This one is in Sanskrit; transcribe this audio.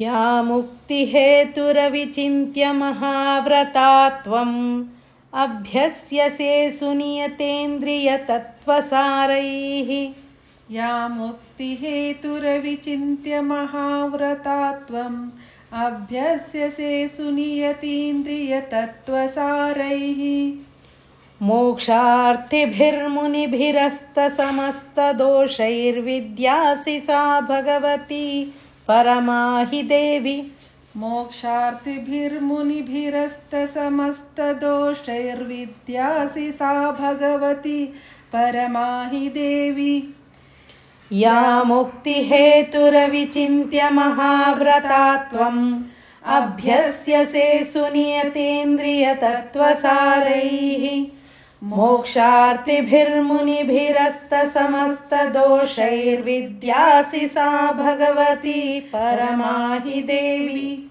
या मुक्तिहेतुरविचिन्त्य महाव्रता त्वम् अभ्यस्यसे सुनियतेन्द्रियतत्त्वसारैः। या मुक्तिहेतुरविचिन्त्य महाव्रता त्वम् अभ्यस्यसे सुनियतीन्द्रियतत्त्वसारैः। मोक्षार्थिभिर्मुनिभिरस्तसमस्तदोषैर्विद्यासि सा भगवती परमाहि देवि मोक्षार्थिभिर्मुनिभिरस्तसमस्तदोषैर्विद्यासि सा भगवती परमाहि देवि या मुक्तिहेतुरविचिन्त्य महाव्रता त्वम् अभ्यस्यसे सुनियतेन्द्रियतत्त्वसारैः मोक्षार्थिभिर्मुनिभिरस्तसमस्तदोषैर्विद्यासि सा भगवती परमाहि देवी